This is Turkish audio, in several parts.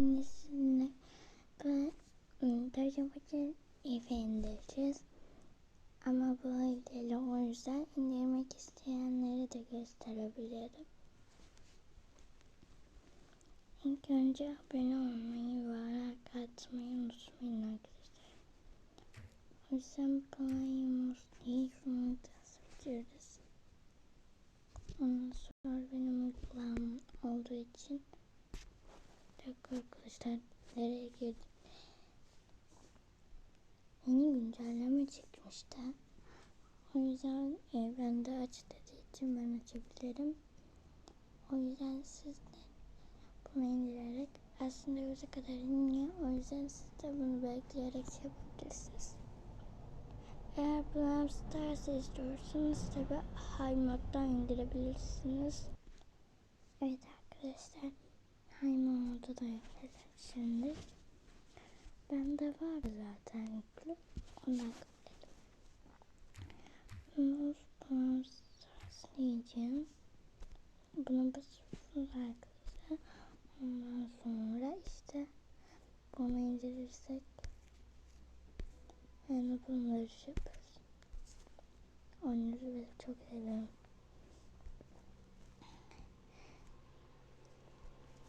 Nesine ve Darıcabacı evi indireceğiz. Ama bu ile o yüzden indirmek isteyenleri de gösterebilirim. İlk önce abone olmayı ve like atmayı unutmayın arkadaşlar. O yüzden kolayımız değil. Bunu seçiyoruz. Ondan sonra benim uygulamam olduğu için dakika arkadaşlar nereye girdim? Yeni güncelleme çıkmıştı. O yüzden evrende aç dediği için ben açabilirim. O yüzden siz de bunu indirerek aslında yüze kadar iniyor. O yüzden siz de bunu bekleyerek yapabilirsiniz. Eğer Brawl Stars istiyorsanız tabi High moddan indirebilirsiniz. Evet arkadaşlar Modda da yapacağım şimdi. Bende var zaten yüklü. Ondan kapatayım. Bunu Brawl Stars diyeceğim. Bunu basıyorsunuz arkadaşlar. Ondan sonra işte bunu indirirsek yani bunları şey yaparız. Onları ben çok seviyorum.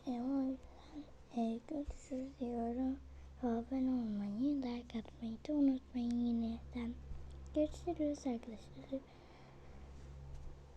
E, o yüzden e, görüşürüz diyorum. Abone olmayı, like atmayı da unutmayın yineden. Görüşürüz arkadaşlar.